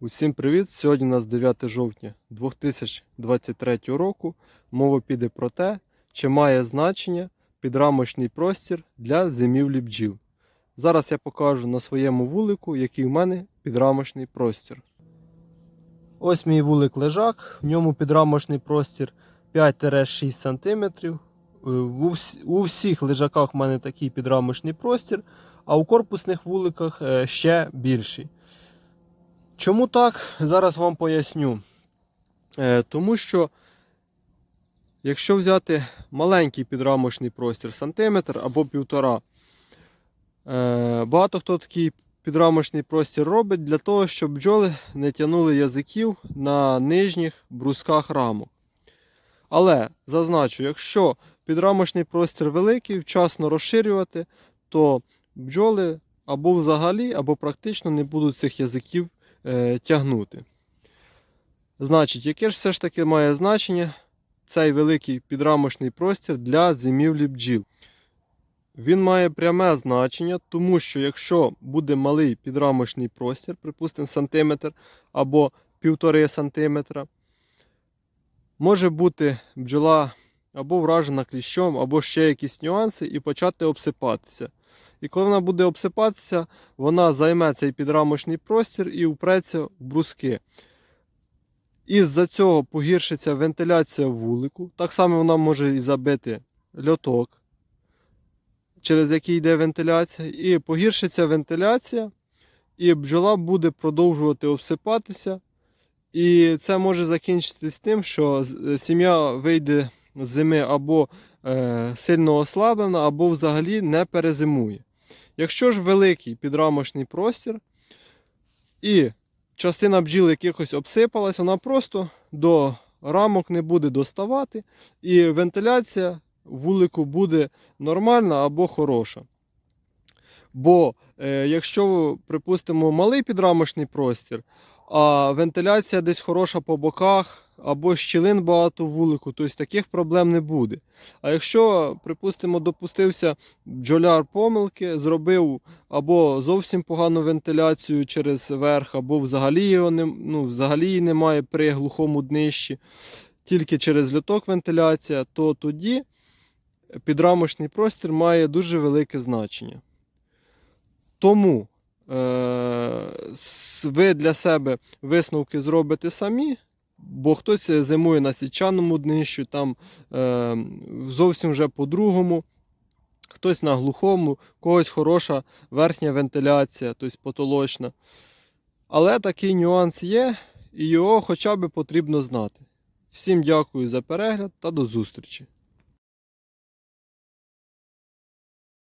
Усім привіт! Сьогодні у нас 9 жовтня 2023 року. Мова піде про те, чи має значення підрамочний простір для зимівлі бджіл. Зараз я покажу на своєму вулику, який в мене підрамочний простір. Ось мій вулик лежак, в ньому підрамочний простір 5-6 см. У, всіх лежаках в мене такий підрамочний простір, а у корпусних вуликах е, ще більший. Чому так? Зараз вам поясню. Е, тому що, якщо взяти маленький підрамочний простір, сантиметр або півтора, е, багато хто такий підрамочний простір робить для того, щоб бджоли не тягнули язиків на нижніх брусках рамок. Але зазначу, якщо підрамочний простір великий, вчасно розширювати, то бджоли або взагалі, або практично не будуть цих язиків е, тягнути. Значить, яке ж все ж таки має значення цей великий підрамочний простір для зимівлі бджіл? Він має пряме значення, тому що якщо буде малий підрамочний простір, припустимо, сантиметр або півтори сантиметра, може бути бджола або вражена кліщом, або ще якісь нюанси, і почати обсипатися. І коли вона буде обсипатися, вона займе цей підрамочний простір і впреться в бруски. Із-за цього погіршиться вентиляція вулику. Так само вона може і забити льоток, через який йде вентиляція. І погіршиться вентиляція, і бджола буде продовжувати обсипатися. І це може закінчитись тим, що сім'я вийде з зими або е, сильно ослаблена, або взагалі не перезимує. Якщо ж великий підрамочний простір і частина бджіл якихось обсипалась, вона просто до рамок не буде доставати, і вентиляція вулику буде нормальна або хороша. Бо е, якщо, припустимо, малий підрамочний простір, а вентиляція десь хороша по боках, або щілин багато в вулику, тобто таких проблем не буде. А якщо, припустимо, допустився бджоляр помилки, зробив або зовсім погану вентиляцію через верх, або взагалі, його не, ну, взагалі немає при глухому днищі, тільки через льоток вентиляція, то тоді підрамочний простір має дуже велике значення. Тому е- ви для себе висновки зробите самі, бо хтось зимує на січаному днищу, там е- зовсім вже по-другому, хтось на глухому, когось хороша верхня вентиляція, тобто потолочна. Але такий нюанс є, і його хоча б потрібно знати. Всім дякую за перегляд та до зустрічі!